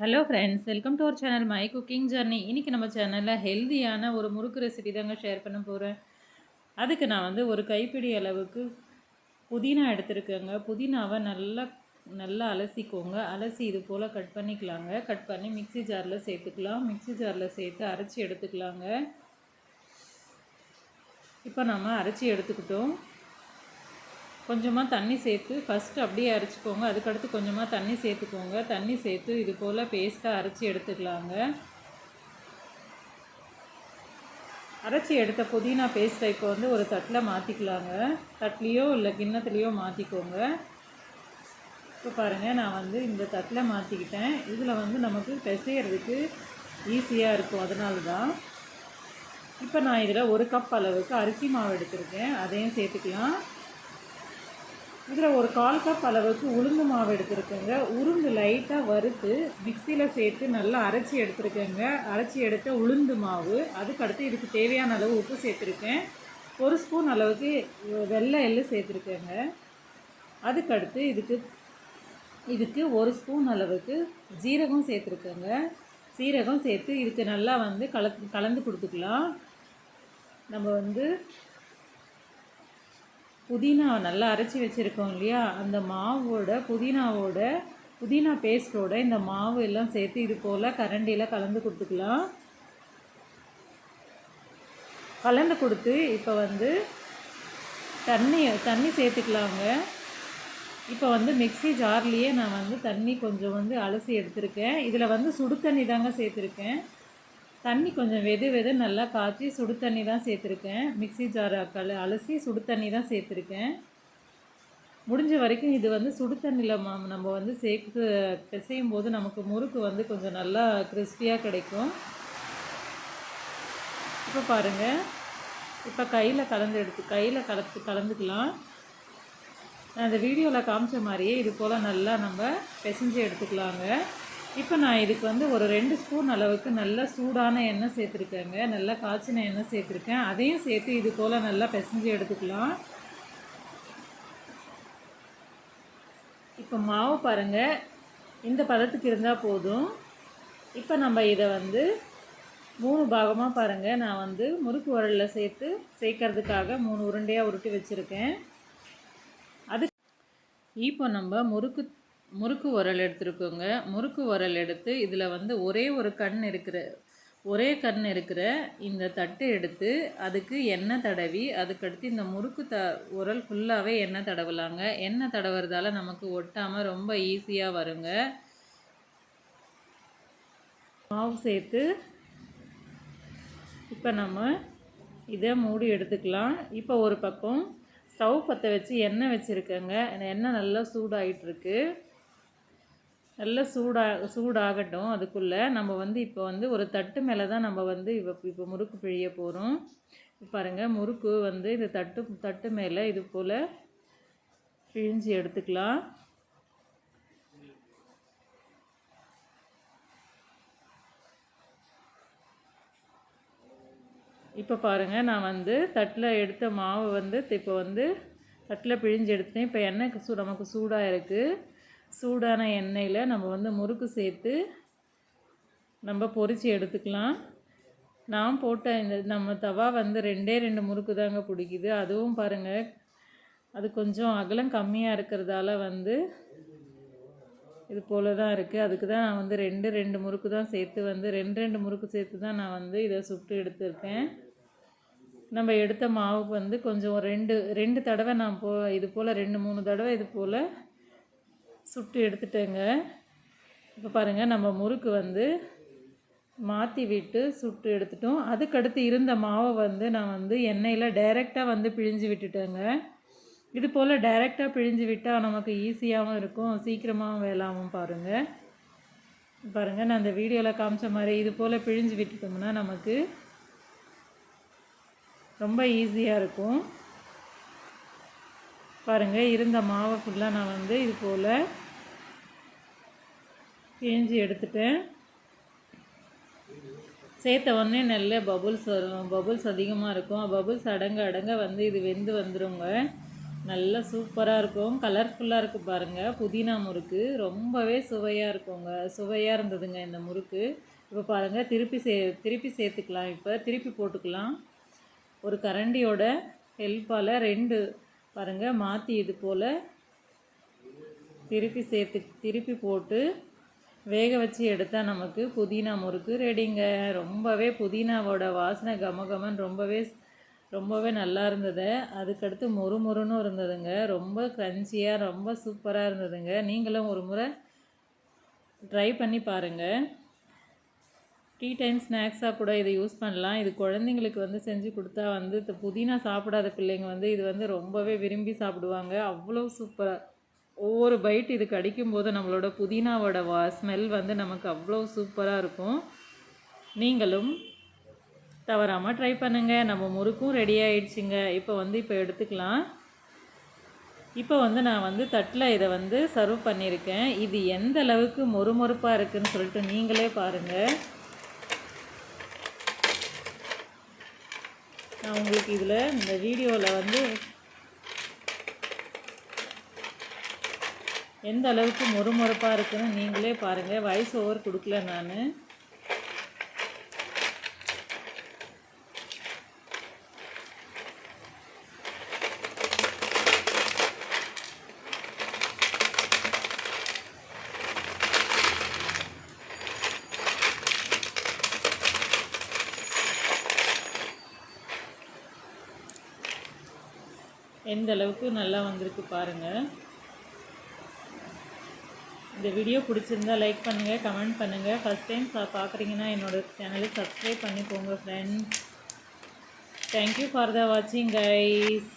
Hello friends welcome to our channel my cooking journey இன்றைக்கி நம்ம சேனலில் ஹெல்த்தியான ஒரு முறுக்கு ரெசிபி தாங்க ஷேர் பண்ண போகிறேன் அதுக்கு நான் வந்து ஒரு கைப்பிடி அளவுக்கு புதினா எடுத்துருக்கேங்க. புதினாவை நல்லா நல்லா அலசிக்கோங்க. அலசி இது போல் கட் பண்ணிக்கலாங்க. கட் பண்ணி மிக்சி ஜாரில் சேர்த்துக்கலாம். மிக்சி ஜாரில் சேர்த்து அரைச்சி எடுத்துக்கலாங்க. இப்போ நம்ம அரைச்சி எடுத்துக்கிட்டோம். கொஞ்சமாக தண்ணி சேர்த்து ஃபஸ்ட்டு அப்படியே அரைச்சிக்கோங்க. அதுக்கடுத்து கொஞ்சமாக தண்ணி சேர்த்துக்கோங்க. தண்ணி சேர்த்து இது போல் பேஸ்ட்டாக அரைச்சி எடுத்துக்கலாங்க. அரைச்சி எடுத்த புதினா பேஸ்ட்டை இப்போ வந்து ஒரு தட்டில் மாற்றிக்கலாங்க தட்லேயோ இல்லை கிண்ணத்துலேயோ மாற்றிக்கோங்க இப்போ பாருங்கள் நான் வந்து இந்த தட்டில் மாற்றிக்கிட்டேன் இதில் வந்து நமக்கு பிசைகிறதுக்கு ஈஸியாக இருக்கும். அதனால தான் இப்போ நான் இதில் ஒரு கப் அளவுக்கு அரிசி மாவு எடுத்திருக்கேன். அதையும் சேர்த்துக்கலாம். இதில் ஒரு கால் கப் அளவுக்கு உளுந்து மாவு எடுத்துருக்கேங்க. உளுந்து லைட்டாக வறுத்து மிக்சியில் சேர்த்து நல்லா அரைச்சி எடுத்துருக்கேங்க. அரைச்சி எடுத்த உளுந்து மாவு. அதுக்கடுத்து இதுக்கு தேவையான அளவு உப்பு சேர்த்துருக்கேன். ஒரு ஸ்பூன் அளவுக்கு வெள்ளை எள்ளு சேர்த்துருக்கேங்க. அதுக்கடுத்து இதுக்கு இதுக்கு ஒரு ஸ்பூன் அளவுக்கு ஜீரகம் சேர்த்துருக்கேங்க. சீரகம் சேர்த்து இதுக்கு நல்லா வந்து கல கலந்து கொடுத்துக்கலாம். நம்ம வந்து புதினா நல்லா அரைச்சி வச்சுருக்கோம் இல்லையா? அந்த மாவோட புதினாவோட புதினா பேஸ்ட்டோட இந்த மாவு எல்லாம் சேர்த்து இது போல் கரண்டியில் கலந்து கொடுத்துக்கலாம். கலந்து கொடுத்து இப்போ வந்து தண்ணி தண்ணி சேர்த்துக்கலாங்க. இப்போ வந்து மிக்சி ஜார்லேயே நான் வந்து தண்ணி கொஞ்சம் வந்து அலசி எடுத்திருக்கேன். இதில் வந்து சுடு தண்ணி தாங்க சேர்த்துருக்கேன். தண்ணி கொஞ்சம் வெது வெது நல்லா காய்ச்சி சுடு தண்ணி தான் சேர்த்துருக்கேன். மிக்சி ஜார் கல் அலசி சுடு தண்ணி தான் சேர்த்துருக்கேன். முடிஞ்ச வரைக்கும் இது வந்து சுடு தண்ணியில் நம்ம வந்து சேர்த்து பிசையும் போது நமக்கு முறுக்கு வந்து கொஞ்சம் நல்லா கிறிஸ்பியாக கிடைக்கும். இப்போ பாருங்கள் இப்போ கையில் கலந்து எடுத்து கையில் கலத்து கலந்துக்கலாம். நான் இந்த வீடியோவில் காமிச்ச மாதிரியே இது போல் நல்லா நம்ம பிசைஞ்சு எடுத்துக்கலாங்க. இப்போ நான் இதுக்கு வந்து ஒரு ரெண்டு ஸ்பூன் அளவுக்கு நல்லா சூடான எண்ணெய் சேர்த்துருக்கேங்க. நல்லா காய்ச்சின எண்ணெய் சேர்த்துருக்கேன். அதையும் சேர்த்து இது போல் நல்லா பிசைஞ்சு எடுத்துக்கலாம். இப்போ மாவு பாருங்கள் இந்த பதத்துக்கு இருந்தால் போதும். இப்போ நம்ம இதை வந்து மூணு பாகமாக பாருங்கள் நான் வந்து முறுக்கு உரலில் சேர்த்து சேர்க்கறதுக்காக மூணு உருண்டையாக உருட்டி வச்சுருக்கேன். அது இப்போ நம்ம முறுக்கு முறுக்கு உரல் எடுத்துருக்கோங்க. முறுக்கு உரல் எடுத்து இதில் வந்து ஒரே ஒரு கண் இருக்கிற ஒரே கண் இருக்கிற இந்த தட்டு எடுத்து அதுக்கு எண்ணெய் தடவி அதுக்கடுத்து இந்த முறுக்கு த உரல் ஃபுல்லாகவே எண்ணெய் தடவலாங்க. எண்ணெய் தடவுறதால நமக்கு ஒட்டாமல் ரொம்ப ஈஸியாக வருங்க. மாவு சேர்த்து இப்போ நம்ம இதை மூடி எடுத்துக்கலாம். இப்போ ஒரு பக்கம் ஸ்டவ் பற்ற வச்சு எண்ணெய் வச்சுருக்கேங்க. எண்ணெய் நல்லா சூடாகிட்டுருக்கு நல்லா சூடாக சூடாகட்டும் அதுக்குள்ளே. நம்ம வந்து இப்போ வந்து ஒரு தட்டு மேலே தான் நம்ம வந்து இப்போ இப்போ முறுக்கு பிழிய போகிறோம் பாருங்கள் முறுக்கு வந்து இந்த தட்டு தட்டு மேலே இது போல் பிழிஞ்சு எடுத்துக்கலாம். இப்போ பாருங்கள் நான் வந்து தட்டில் எடுத்த மாவை வந்து இப்போ வந்து தட்டில் பிழிஞ்சு எடுத்துட்டேன். இப்போ எண்ணெய் சூ நமக்கு சூடாக இருக்குது சூடான எண்ணெயில் நம்ம வந்து முறுக்கு சேர்த்து நம்ம பொறிச்சு எடுத்துக்கலாம். நான் போட்ட இந்த நம்ம தவா வந்து ரெண்டே ரெண்டு முறுக்கு தாங்க பிடிக்குது. அதுவும் பாருங்கள் அது கொஞ்சம் அகலம் கம்மியாக இருக்கிறதால வந்து இது போல் தான் இருக்குது அதுக்கு தான் நான் வந்து ரெண்டு ரெண்டு முறுக்கு தான் சேர்த்து வந்து ரெண்டு ரெண்டு முறுக்கு சேர்த்து தான் நான் வந்து இதை சுட்டு எடுத்திருக்கேன். நம்ம எடுத்த மாவுக்கு வந்து கொஞ்சம் ரெண்டு ரெண்டு தடவை நான் போ இது போல் ரெண்டு மூணு தடவை இது போல் சுட்டு எடுத்துட்டேங்க. இப்போ பாருங்கள் நம்ம முறுக்கு வந்து மாற்றி விட்டு சுட்டு எடுத்துட்டோம். அதுக்கடுத்து இருந்த மாவை வந்து நான் வந்து எண்ணெயில் டைரெக்டாக வந்து பிழிஞ்சு விட்டுட்டேங்க. இது போல் டைரெக்டாக பிழிஞ்சு விட்டால் நமக்கு ஈஸியாகவும் இருக்கும் சீக்கிரமாகவும் வேலாகவும் பாருங்கள் பாருங்கள் நான் அந்த வீடியோவில் காமிச்ச மாதிரி இது போல் பிழிஞ்சு விட்டுட்டோம்னா நமக்கு ரொம்ப ஈஸியாக இருக்கும். பாருங்கள் இருந்த மாவை ஃபுல்லாக நான் வந்து இது போல் பிழிஞ்சு எடுத்துட்டேன். சேர்த்த உடனே நல்ல பபுள்ஸ் வரும். பபுள்ஸ் அதிகமாக இருக்கும். பபுள்ஸ் அடங்க அடங்க வந்து இது வெந்து வந்துடுங்க நல்லா சூப்பராக இருக்கும். கலர்ஃபுல்லாக இருக்குது பாருங்கள் புதினா முறுக்கு ரொம்பவே சுவையாக இருக்குங்க. சுவையாக இருந்ததுங்க இந்த முறுக்கு. இப்போ பாருங்கள் திருப்பி சே திருப்பி சேர்த்துக்கலாம். இப்போ திருப்பி போட்டுக்கலாம். ஒரு கரண்டியோட ஹெல்ப்பால் ரெண்டு பாருங்கள் மாற்றி இது போல் திருப்பி சேர்த்து திருப்பி போட்டு வேக வச்சு எடுத்தால் நமக்கு புதினா முறுக்கு ரெடிங்க ரொம்பவே புதினாவோட வாசனை கமகமன் ரொம்பவே ரொம்பவே நல்லா இருந்தது. அதுக்கடுத்து மொறு மொறுன்னு இருந்ததுங்க. ரொம்ப க்ரன்ச்சியாக ரொம்ப சூப்பராக இருந்ததுங்க. நீங்களும் ஒரு முறை ட்ரை பண்ணி பாருங்கள் டீ டைம் ஸ்நாக்ஸாக கூட இதை யூஸ் பண்ணலாம். இது குழந்தைங்களுக்கு வந்து செஞ்சு கொடுத்தா வந்து இந்த புதினா சாப்பிடாத பிள்ளைங்க வந்து இது வந்து ரொம்பவே விரும்பி சாப்பிடுவாங்க. அவ்வளோ சூப்பராக ஒவ்வொரு பைட் இது கடிக்கும்போது நம்மளோட புதினாவோட வா ஸ்மெல் வந்து நமக்கு அவ்வளோ சூப்பராக இருக்கும். நீங்களும் தவறாமல் ட்ரை பண்ணுங்கள் நம்ம முறுக்கும் ரெடி ஆயிடுச்சுங்க. இப்போ வந்து இப்போ எடுத்துக்கலாம். இப்போ வந்து நான் வந்து தட்டில் இதை வந்து சர்வ் பண்ணியிருக்கேன். இது எந்த அளவுக்கு மொறுமொறுப்பாக இருக்குதுன்னு சொல்லிட்டு நீங்களே பாருங்கள் நான் உங்களுக்கு இதில் இந்த வீடியோவில் வந்து எந்த அளவுக்கு மொறுமொறுப்பாக இருக்குன்னு நீங்களே பாருங்கள் வாய்ஸ் ஓவர் கொடுக்கல நான். எந்த அளவுக்கு நல்லா வந்திருக்கு பாருங்கள் இந்த வீடியோ பிடிச்சிருந்தா லைக் பண்ணுங்கள் கமெண்ட் பண்ணுங்கள் ஃபஸ்ட் டைம் பார்க்குறீங்கன்னா என்னோடய சேனலை சப்ஸ்கிரைப் பண்ணிக்கோங்க ஃப்ரெண்ட்ஸ் தேங்க்யூ ஃபார் த வாட்சிங் கைஸ்